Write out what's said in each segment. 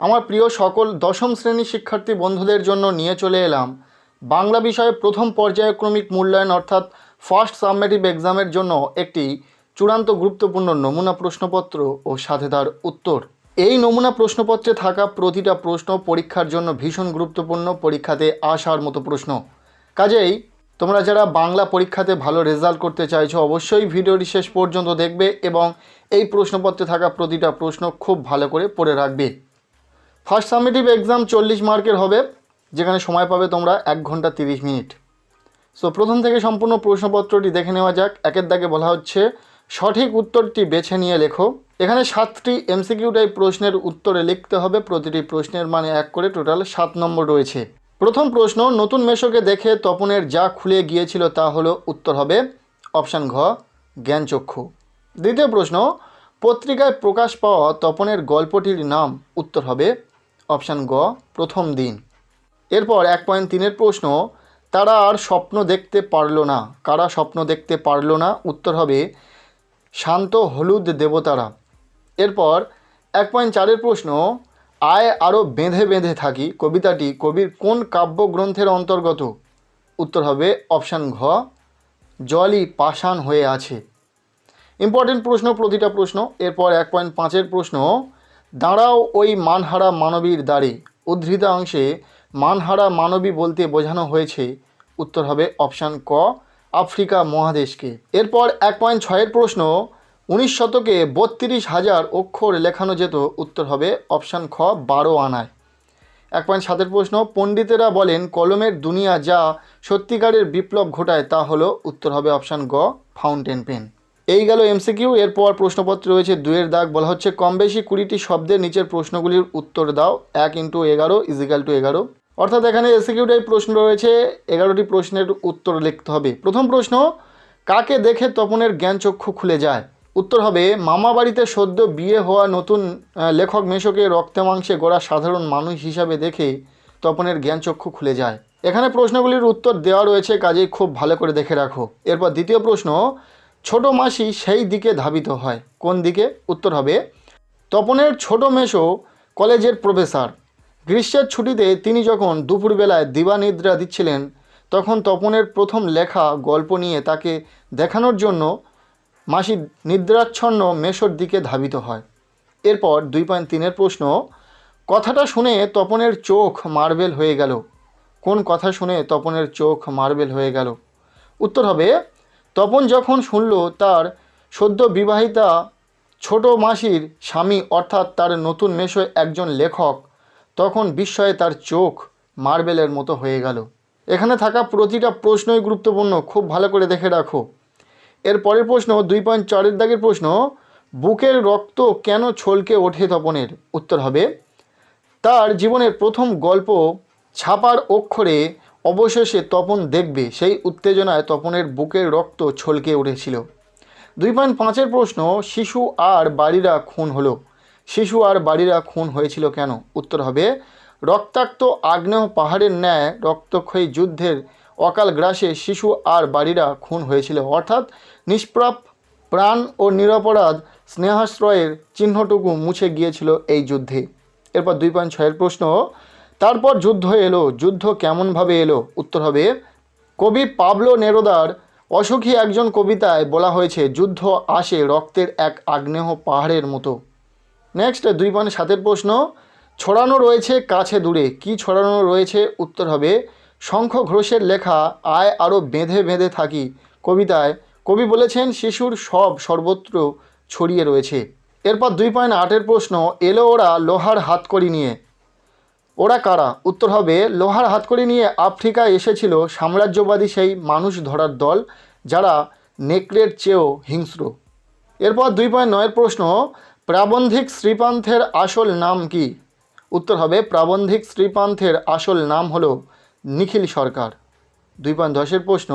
আমার প্রিয় সকল দশম শ্রেণির শিক্ষার্থী বন্ধুদের জন্য নিয়ে চলে এলাম। বাংলা বিষয়ে প্রথম পর্যায়ক্রমিক মূল্যায়ন অর্থাৎ ফার্স্ট সাবমেটিভ এক্সামের জন্য একটি চূড়ান্ত গুরুত্বপূর্ণ নমুনা প্রশ্নপত্র ও সাথে তার উত্তর। এই নমুনা প্রশ্নপত্রে থাকা প্রতিটা প্রশ্ন পরীক্ষার জন্য ভীষণ গুরুত্বপূর্ণ পরীক্ষাতে আসার মতো প্রশ্ন। কাজেই তোমরা যারা বাংলা পরীক্ষাতে ভালো রেজাল্ট করতে চাইছো, অবশ্যই ভিডিওটি শেষ পর্যন্ত দেখবে এবং এই প্রশ্নপত্রে থাকা প্রতিটা প্রশ্ন খুব ভালো করে পড়ে রাখবে। ফার্স্ট সাবমিটিভ এক্সাম চল্লিশ মার্কের হবে, যেখানে সময় পাবে তোমরা এক ঘণ্টা তিরিশ মিনিট। সো প্রথম থেকে সম্পূর্ণ প্রশ্নপত্রটি দেখে নেওয়া যাক। একের দাগে বলা হচ্ছে, সঠিক উত্তরটি বেছে নিয়ে লেখো। এখানে সাতটি এমসিকিউ টাইপ প্রশ্নের উত্তরে লিখতে হবে, প্রতিটি প্রশ্নের মানে এক করে টোটাল সাত নম্বর রয়েছে। প্রথম প্রশ্ন, নতুন মেশোকে দেখে তপনের যা খুলে গিয়েছিল তা হলো উত্তর হবে অপশান ঘ জ্ঞানচক্ষু দ্বিতীয় প্রশ্ন, পত্রিকায় প্রকাশ পাওয়া তপনের গল্পটির নাম উত্তর হবে অপশান গ, প্রথম দিন। এরপর এক পয়েন্ট তিনের প্রশ্ন, তারা আর স্বপ্ন দেখতে পারল না। কারা স্বপ্ন দেখতে পারল না? উত্তর হবে, শান্ত হলুদ দেবতারা। এরপর এক পয়েন্ট চারের প্রশ্ন, আয় আরও বেঁধে বেঁধে থাকি, কবিতাটি কবির কোন কাব্যগ্রন্থের অন্তর্গত? উত্তর হবে, অপশান ঘ, জলই পাষাণ হয়ে আছে। ইম্পর্টেন্ট প্রশ্ন, প্রতিটা প্রশ্ন। এরপর এক পয়েন্ট পাঁচের প্রশ্ন দাঁড়াও ওই মানহারা মানবীর দ্বারে উদ্ধৃত অংশে মানহারা মানবী বলতে বোঝানো হয়েছে। উত্তর হবে অপশান ক, আফ্রিকা মহাদেশকে। এরপর এক পয়েন্ট ছয়ের প্রশ্ন, উনিশ শতকে বত্রিশ হাজার অক্ষর লেখানো যেত। উত্তর হবে অপশান খ, বারো আনায়। এক পয়েন্ট সাতের প্রশ্ন, পণ্ডিতেরা বলেন, কলমের দুনিয়া যা সত্যিকারের বিপ্লব ঘটায় তা হলো, উত্তর হবে অপশান গ ফাউন্টেন পেন এই গেল এমসিকিউ। এরপর প্রশ্নপত্র রয়েছে দুয়ের দাগ। বলা হচ্ছে কম বেশি কুড়িটি শব্দের নিচের প্রশ্নগুলির উত্তর দাও। এক ইন্টু এগারো ইজিক্যাল টু এগারো। অর্থাৎ এখানে এসিকিউ টাইপ প্রশ্ন রয়েছে, এগারোটি প্রশ্নের উত্তর লিখতে হবে। প্রথম প্রশ্ন, কাকে দেখে তপনের জ্ঞানচক্ষু খুলে যায়? উত্তর হবে, মামা বাড়িতে সদ্য বিয়ে হওয়া নতুন লেখক মেশোকে রক্তে মাংসে গড়া সাধারণ মানুষ হিসাবে দেখে তপনের জ্ঞানচক্ষু খুলে যায়। এখানে প্রশ্নগুলির উত্তর দেওয়া রয়েছে, কাজেই খুব ভালো করে দেখে রাখো। এরপর দ্বিতীয় প্রশ্ন ছোট মাসি সেই দিকে ধাবিত হয়। কোন দিকে? উত্তর হবে, তপনের ছোট মেশো কলেজের প্রফেসর। গ্রীষ্মের ছুটিতে তিনি যখন দুপুরবেলায় দিবানিদ্রা দিচ্ছিলেন, তখন তপনের প্রথম লেখা গল্প নিয়ে তাকে দেখানোর জন্য মাসি নিদ্রাচ্ছন্ন মেশোর দিকে ধাবিত হয়। এরপর দুই পয়েন্ট তিনের প্রশ্ন, কথাটা শুনে তপনের চোখ মার্বেল হয়ে গেল। কোন কথা শুনে তপনের চোখ মার্বেল হয়ে গেল? উত্তর হবে তপন যখন শুনল তার সদ্য বিবাহিতা ছোট মাসির স্বামী অর্থাৎ তার নতুন মেশো একজন লেখক, তখন বিস্ময়ে তার চোখ মার্বেলের মতো হয়ে গেল। এখানে থাকা প্রতিটা প্রশ্নই গুরুত্বপূর্ণ, খুব ভালো করে দেখে রাখো। এর পরের প্রশ্ন, দুই পয়েন্ট চারের দাগের প্রশ্ন, বুকের রক্ত কেন ছলকে ওঠে তপনের? উত্তর হবে, তার জীবনের প্রথম গল্প ছাপার অক্ষরে অবশেষে তপন দেখবে, সেই উত্তেজনায় তপনের বুকের রক্ত ছলকে উঠেছিল। দুই পয়েন্ট পাঁচের প্রশ্ন, শিশু আর বাড়িরা খুন হলো। শিশু আর বাড়িরা খুন হয়েছিল কেন? উত্তর হবে, রক্তাক্ত আগ্নেয় পাহাড়ের ন্যায় রক্তক্ষয়ী যুদ্ধের অকাল গ্রাসে শিশু আর বাড়িরা খুন হয়েছিল। অর্থাৎ নিষ্প্রাপ, প্রাণ ও নিরপরাধ স্নেহাশ্রয়ের চিহ্নটুকু মুছে গিয়েছিল এই যুদ্ধে। এরপর দুই পয়েন্ট ছয়ের প্রশ্ন তারপর যুদ্ধ এলো, যুদ্ধ কেমনভাবে এলো? উত্তর হবে, কবি পাবলো নেরোদার অসুখী একজন কবিতায় বলা হয়েছে, যুদ্ধ আসে রক্তের এক আগ্নেয় পাহাড়ের মতো। নেক্সট দুই পয়েন্ট সাতের প্রশ্ন, ছড়ানো রয়েছে কাছে দূরে। কি ছড়ানো রয়েছে? উত্তর হবে, শঙ্খ ঘোষের লেখা, আয় আরও বেঁধে বেঁধে থাকি। কবিতায়, কবি বলেছেন, শিশুর সব সর্বত্র ছড়িয়ে রয়েছে। এরপর দুই পয়েন্ট আটের প্রশ্ন, এলো ওরা লোহার হাতকড়ি নিয়ে। ওরা কারা? উত্তর হবে, লোহার হাতকড়ি নিয়ে আফ্রিকায় এসেছিল সাম্রাজ্যবাদী সেই মানুষ ধরার দল, যারা নেকড়ের চেয়েও হিংস্র। এরপর দুই পয়েন্ট নয়ের প্রশ্ন, প্রাবন্ধিক শ্রীপান্থের আসল নাম কি? উত্তর হবে, প্রাবন্ধিক শ্রীপান্থের আসল নাম হলো নিখিল সরকার। দুই পয়েন্ট দশের প্রশ্ন,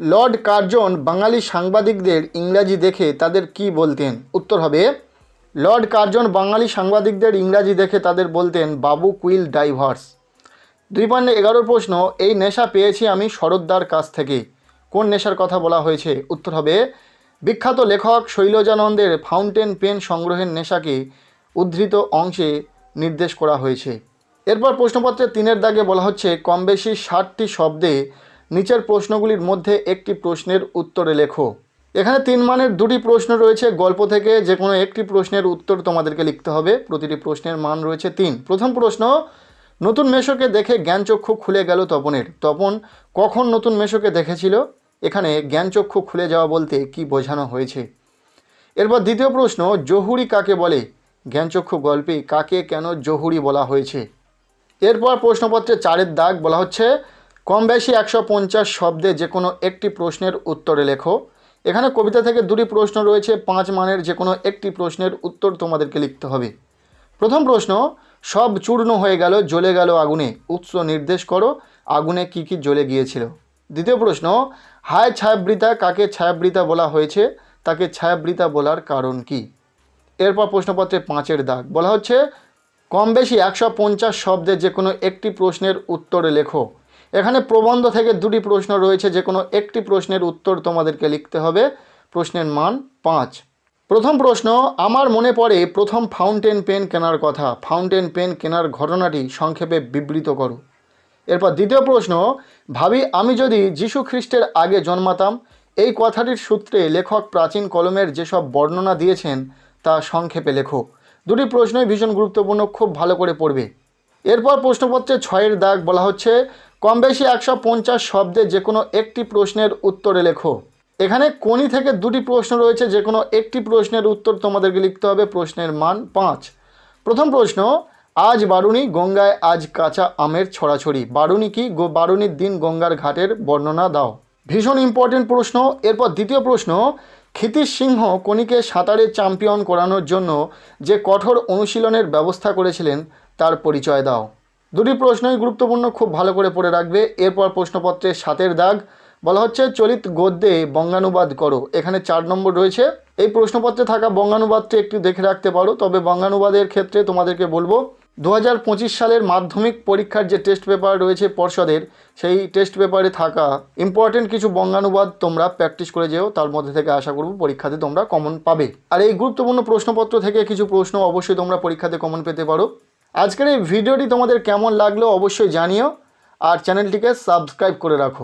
লর্ড কার্জন বাঙালি সাংবাদিকদের ইংরাজি দেখে তাদের কি বলতেন? উত্তর হবে লর্ড কার্জন বাঙালি সাংবাদিকদের ইংরাজি দেখে তাদের বলতেন, বাবু কুইল ডাইভার্স দুই পয়েন্ট এগারোর প্রশ্ন, এই নেশা পেয়েছি আমি শরৎদার কাছ থেকে। কোন নেশার কথা বলা হয়েছে? উত্তর হবে, বিখ্যাত লেখক শৈলজানন্দের ফাউন্টেন পেন সংগ্রহের নেশাকে উদ্ধৃত অংশে নির্দেশ করা হয়েছে। এরপর প্রশ্নপত্রে তিনের দাগে বলা হচ্ছে কম বেশি ষাটটি শব্দে নিচের প্রশ্নগুলির মধ্যে একটি প্রশ্নের উত্তরে লেখো। এখানে তিন মানের দুটি প্রশ্ন রয়েছে। গল্প থেকে যে কোনো একটি প্রশ্নের উত্তর তোমাদেরকে লিখতে হবে। প্রতিটি প্রশ্নের মান রয়েছে তিন। প্রথম প্রশ্ন, নতুন মেশোকে দেখে জ্ঞানচক্ষু খুলে গেল তপনের। তপন কখন নতুন মেশোকে দেখেছিল? এখানে জ্ঞানচক্ষু খুলে যাওয়া বলতে কি বোঝানো হয়েছে? এরপর দ্বিতীয় প্রশ্ন, জহুরি কাকে বলে? জ্ঞানচক্ষু গল্পে কাকে কেন জহুরি বলা হয়েছে? এরপর প্রশ্নপত্রে চারের দাগ বলা হচ্ছে কম বেশি একশো পঞ্চাশ শব্দে যে কোনো একটি প্রশ্নের উত্তরে লেখো। এখানে কবিতা থেকে দুটি প্রশ্ন রয়েছে, পাঁচ মানের যে কোনো একটি প্রশ্নের উত্তর তোমাদেরকে লিখতে হবে। প্রথম প্রশ্ন, সব চূর্ণ হয়ে গেল, জ্বলে গেল আগুনে। উৎস নির্দেশ করো, আগুনে কি কি জ্বলে গিয়েছিল। দ্বিতীয় প্রশ্ন, হায় ছায়াবৃতা কাকে ছায়াবৃতা বলা হয়েছে? তাকে ছায়াবৃতা বলার কারণ কি? এরপর প্রশ্নপত্রে পাঁচের দাগ। বলা হচ্ছে কম বেশি একশো পঞ্চাশ শব্দে যে কোনো একটি প্রশ্নের উত্তরে লেখো। এখানে প্রবন্ধ থেকে দুটি প্রশ্ন রয়েছে, যে কোনো একটি প্রশ্নের উত্তর তোমাদেরকে লিখতে হবে। প্রশ্নের মান পাঁচ। প্রথম প্রশ্ন, আমার মনে পড়ে প্রথম ফাউন্টেন পেন কেনার কথা। ফাউন্টেন পেন কেনার ঘটনাটি সংক্ষেপে বিবৃত করো। এরপর দ্বিতীয় প্রশ্ন, ভাবি, আমি যদি যীশু খ্রিস্টের আগে জন্মাতাম, এই কথাটির সূত্রে লেখক প্রাচীন কলমের যেসব বর্ণনা দিয়েছেন, তা সংক্ষেপে লেখো। দুটি প্রশ্নই ভীষণ গুরুত্বপূর্ণ, খুব ভালো করে পড়বে। এরপর প্রশ্নপত্রে ছয়ের দাগ বলা হচ্ছে কম বেশি একশো পঞ্চাশ শব্দে যে কোনো একটি প্রশ্নের উত্তরে লেখো। এখানে কোনি থেকে দুটি প্রশ্ন রয়েছে, যে কোনো একটি প্রশ্নের উত্তর তোমাদেরকে লিখতে হবে, প্রশ্নের মান পাঁচ। প্রথম প্রশ্ন, আজ বারুণী গঙ্গায় আজ কাঁচা আমের ছড়াছড়ি। বারুণী কি? গো, বারুণীর দিন গঙ্গার ঘাটের বর্ণনা দাও। ভীষণ ইম্পর্টেন্ট প্রশ্ন। এরপর দ্বিতীয় প্রশ্ন, ক্ষিতিশ সিংহ কনিকে সাঁতারে চ্যাম্পিয়ন করানোর জন্য যে কঠোর অনুশীলনের ব্যবস্থা করেছিলেন, তার পরিচয় দাও। দুটি প্রশ্নই গুরুত্বপূর্ণ, খুব ভালো করে পড়ে রাখবে। এরপর প্রশ্নপত্রের সাতের দাগ। বলা হচ্ছে, চলিত গদ্যে বঙ্গানুবাদ করো। এখানে চার নম্বর রয়েছে। এই প্রশ্নপত্রে থাকা বঙ্গানুবাদটি একটু দেখে রাখতে পারো, তবে বঙ্গানুবাদের ক্ষেত্রে তোমাদেরকে বলব দু হাজার পঁচিশ সালের মাধ্যমিক পরীক্ষার যে টেস্ট পেপার রয়েছে পর্ষদের, সেই টেস্ট পেপারে থাকা ইম্পর্টেন্ট কিছু বঙ্গানুবাদ তোমরা প্র্যাকটিস করে যেও, তার মধ্যে থেকে আশা করব পরীক্ষাতে তোমরা কমন পাবে। আর এই গুরুত্বপূর্ণ প্রশ্নপত্র থেকে কিছু প্রশ্ন অবশ্যই তোমরা পরীক্ষাতে কমন পেতে পারো। আজকের এই ভিডিওটি তোমাদের কেমন লাগল অবশ্যই জানিও আর চ্যানেলটিকে সাবস্ক্রাইব করে রাখো।